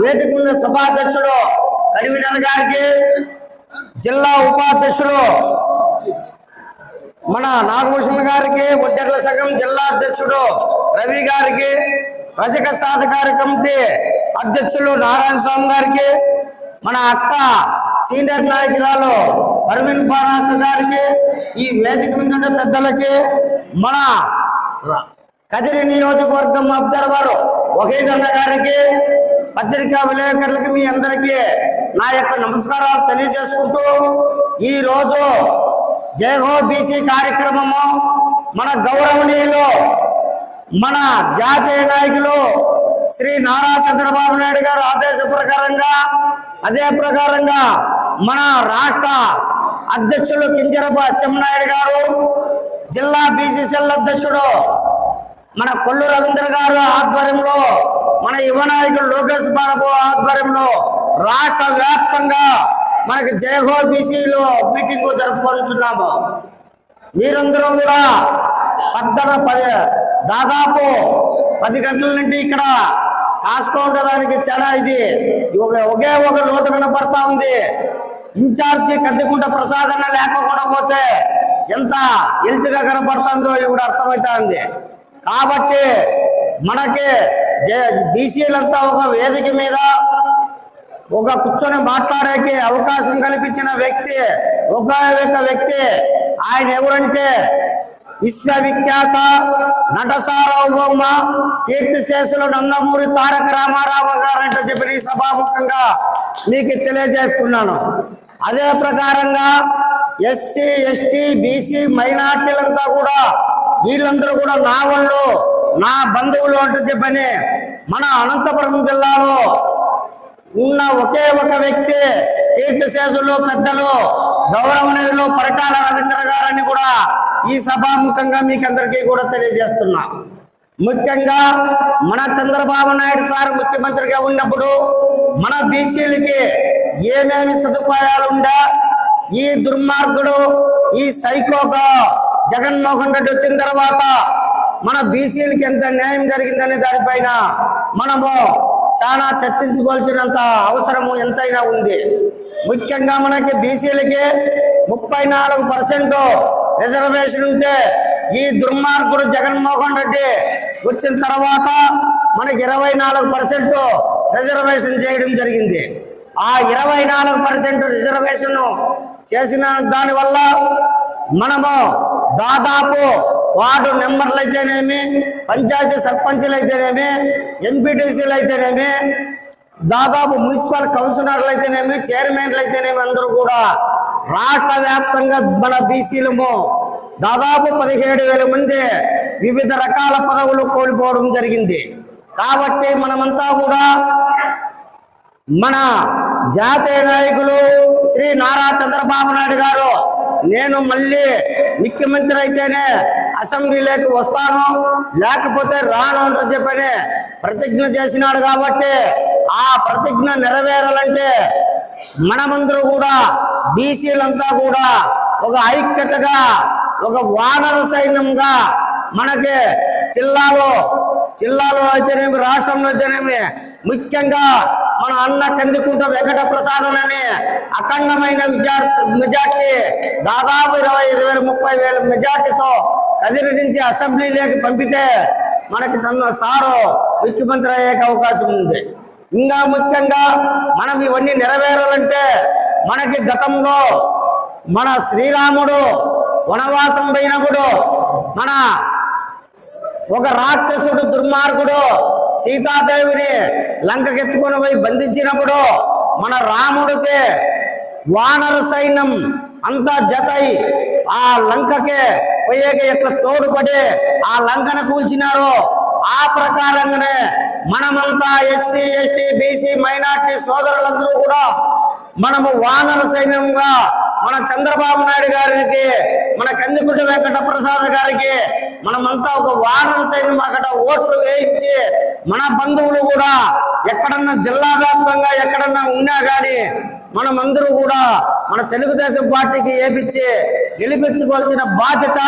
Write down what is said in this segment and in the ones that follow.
వేదిక ఉన్న సభాధ్యక్షుడు కడివినల్ గారికి జిల్లా ఉపాధ్యక్షుడు మన నాగభూషణ గారికి ఒడ్డెర్ల సంఘం జిల్లా అధ్యక్షుడు రవి గారికి రజక సాధకార కమిటీ అధ్యక్షులు నారాయణ స్వామి గారికి మన అక్క సీనియర్ నాయకురాలు అరవింద్ పారాక గారికి ఈ వేదిక మీద ఉన్న పెద్దలకి మన కదిరి నియోజకవర్గం అబ్జర్వర్ వహీదన్న గారికి పత్రికా విలేకరులకి మీ అందరికీ నా యొక్క నమస్కారాలు తెలియజేసుకుంటూ ఈరోజు జయహో బీసీ కార్యక్రమము మన గౌరవనీయులు మన జాతీయ నాయకులు శ్రీ నారా చంద్రబాబు నాయుడు గారు ఆదేశ ప్రకారంగా అదే ప్రకారంగా మన రాష్ట్ర అధ్యక్షులు కింజరపు అచ్చెన్నాయుడు గారు జిల్లా బీసీసీఎల్ అధ్యక్షుడు మన కొల్లు రవీంద్ర గారు ఆధ్వర్యంలో యువనాయకుడు యువ నాయకుడు లోకేష్ బాబు ఆధ్వర్యంలో రాష్ట్ర వ్యాప్తంగా మనకి జయహో బీసీలో మీటింగ్ జరుపుకుంటున్నాము మీరందరూ కూడా పద్దన పది దాదాపు పది గంటల నుండి ఇక్కడ కాసుకోవడానికి చాలా ఇది ఒక- ఒకే ఒక లోటు కనపడతా ఉంది. ఇన్ఛార్జి కందికుంట ప్రసాద్ అన్న లేకపోకుండా పోతే ఎంత ఎల్తిగా కనపడుతుందో ఇప్పుడు అర్థమవుతా ఉంది. కాబట్టి మనకి బీసీలంతా ఒక వేదిక మీద ఒక కూర్చొని మాట్లాడేకి అవకాశం కల్పించిన వ్యక్తి ఒక వ్యక్తి ఆయన ఎవరంటే విశ్వవిఖ్యాత నట సార్వభౌమ కీర్తిశేషులు నందమూరి తారక రామారావు గారంటే చెప్పి సభాముఖంగా మీకు తెలియజేస్తున్నాను. అదే ప్రకారంగా ఎస్సీ ఎస్టీ బీసీ మైనార్టీలంతా కూడా వీళ్ళందరూ కూడా నా వాళ్ళు నా బంధువులు అంటూ చెప్పని మన అనంతపురం జిల్లాలో ఉన్న ఒకే ఒక వ్యక్తి కీర్తిశేషులు పెద్దలు గౌరవనీయులు పరిటాల రవీంద్ర గారని కూడా ఈ సభాముఖంగా మీకు అందరికీ కూడా తెలియజేస్తున్నా. ముఖ్యంగా మన చంద్రబాబు నాయుడు సార్ ముఖ్యమంత్రిగా ఉన్నప్పుడు మన బీసీలకి ఏమేమి సదుపాయాలు ఉండా ఈ దుర్మార్గుడు ఈ సైకోగా జగన్మోహన్ రెడ్డి వచ్చిన తర్వాత మన బీసీలకి ఎంత న్యాయం జరిగిందనే దానిపైన మనము చాలా చర్చించుకోవాల్సినంత అవసరము ఎంతైనా ఉంది. ముఖ్యంగా మనకి బీసీలకి ముప్పై నాలుగు పర్సెంట్ రిజర్వేషన్ ఉంటే ఈ దుర్మార్గుడు జగన్మోహన్ రెడ్డి వచ్చిన తర్వాత మనకి ఇరవై నాలుగు పర్సెంట్ రిజర్వేషన్ చేయడం జరిగింది. ఆ ఇరవై నాలుగు పర్సెంట్ రిజర్వేషన్ చేసిన దానివల్ల మనము దాదాపు వార్డు మెంబర్లు అయితేనేమి పంచాయతీ సర్పంచులు అయితేనేమి ఎంపీటీసీలు అయితేనేమి దాదాపు మున్సిపల్ కౌన్సిలర్లు అయితేనేమి చైర్మన్లు అయితేనేమి అందరూ కూడా రాష్ట్ర వ్యాప్తంగా మన బీసీలము దాదాపు పదిహేడు వేల మంది వివిధ రకాల పదవులు కోల్పోవడం జరిగింది. కాబట్టి మనమంతా కూడా మన జాతీయ నాయకులు శ్రీ నారా చంద్రబాబు నాయుడు గారు నేను మళ్ళీ ముఖ్యమంత్రి అయితేనే అసెంబ్లీలోకి వస్తాను. లేకపోతే రాను అని చెప్పని ప్రతిజ్ఞ చేసినాడు కాబట్టి ఆ ప్రతిజ్ఞ నెరవేరాలంటే మనమందరూ కూడా బీసీలంతా కూడా ఒక ఐక్యతగా ఒక వానర సైన్యంగా మనకి జిల్లాలో జిల్లాలో అయితేనేమి రాష్ట్రంలో అయితేనేమి ముఖ్యంగా మన అన్న కందికుంట వెంకట ప్రసాదం అని అఖండమైన విద్యార్థి మెజార్టీ దాదాపు ఇరవై ఐదు వేల ముప్పై వేల మెజార్టీతో కదిరి నుంచి అసెంబ్లీలోకి పంపితే మనకి సన్న సారు ముఖ్యమంత్రి అయ్యే అవకాశం ఉంది. ఇంకా ముఖ్యంగా మనం ఇవన్నీ నెరవేరాలంటే మనకి గతంలో మన శ్రీరాముడు వనవాసం పోయినప్పుడు మన ఒక రాక్షసుడు దుర్మార్గుడు సీతాదేవిని లంకకెత్తుకొని పోయి బంధించినప్పుడు మన రాముడికి వానర సైన్యం అంతా జతై ఆ లంకకే పోయేకి ఎట్లా తోడుపడి ఆ లంకన కూల్చినారో ఆ ప్రకారంగానే మనమంతా ఎస్సీ ఎస్టీ బీసీ మైనార్టీ సోదరులందరూ కూడా మనము వానర సైన్యంగా మన చంద్రబాబు నాయుడు గారికి మన కందికుంట వెంకట ప్రసాద్ గారికి మనమంతా ఒక వానర సైన్యం అక్కడ ఓట్లు వేయించి మన బంధువులు కూడా ఎక్కడన్నా జిల్లా వ్యాప్తంగా ఎక్కడన్నా ఉన్నా కానీ మనమందరూ కూడా మన తెలుగుదేశం పార్టీకి ఏపిచ్చి గెలిపించుకోవాల్సిన బాధ్యత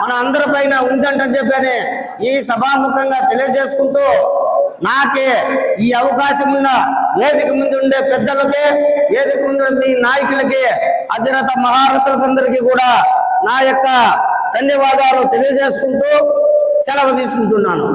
మన అందరి పైన ఉందంటని చెప్పని ఈ సభాముఖంగా తెలియజేసుకుంటూ నాకే ఈ అవకాశం ఉన్న వేదిక ముందు ఉండే పెద్దలకి వేదిక ముందు మీ నాయకులకి అధిరత మహారథులకందరికీ కూడా నా యొక్క ధన్యవాదాలు తెలియజేసుకుంటూ సెలవు తీసుకుంటున్నాను.